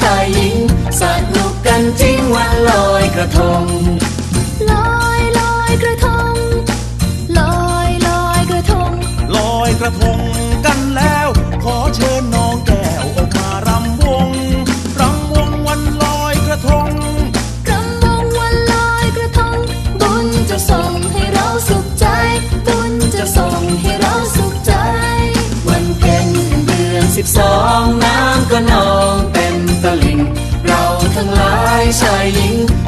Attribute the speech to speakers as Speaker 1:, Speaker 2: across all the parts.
Speaker 1: ชายหญิงสนุกกันจริงวันลอยกระทง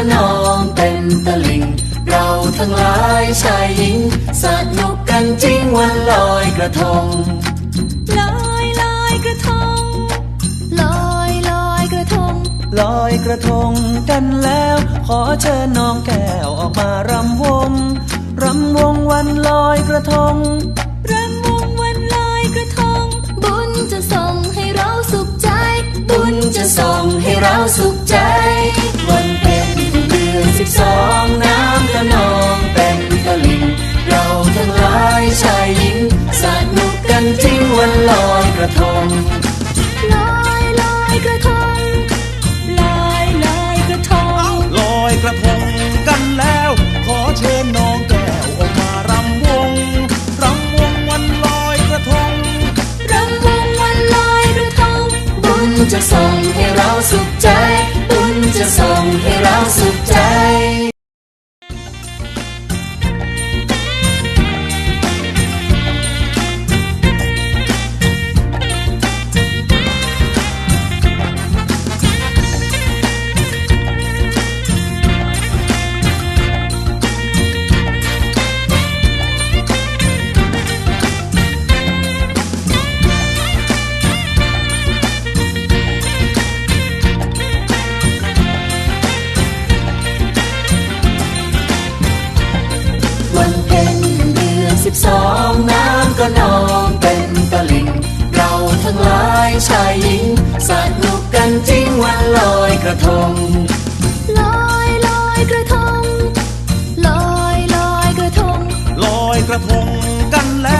Speaker 1: น้ำก็นองเต็มตลิ่งเราทั้งหลายชายหญิง สนุกกันจริงวันลอยกระทง
Speaker 2: ลอยลอยกระทง ลอยลอยกระทง
Speaker 1: ลอยกระทงกันแล้ว ขอเชิญน้องแก้วออกมารำวง รำวงวันลอยกระทง
Speaker 2: ระทง
Speaker 1: ลอย
Speaker 2: ลอยกระทงลอยลอยกระทง
Speaker 3: ลอยกระทงกันแล้ว ขอเชิญน้องแก้วออกมารำวงรำวงวันลอยกระทง
Speaker 2: รำวงวันลอยกระทง
Speaker 1: บุญจะส่งให้เราสุขใจ สิบสองน้ำก็นองเต็มตลิ่ง เราทั้งหลายชายหญิงสนุกกันจริงวันลอยกระทง
Speaker 2: ลอยลอยกระทง ลอยลอยกระทง
Speaker 3: ลอยกระทงกันแล้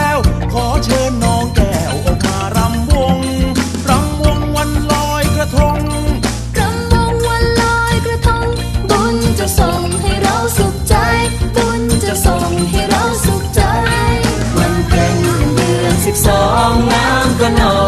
Speaker 3: วขอเชิญน้ ganado.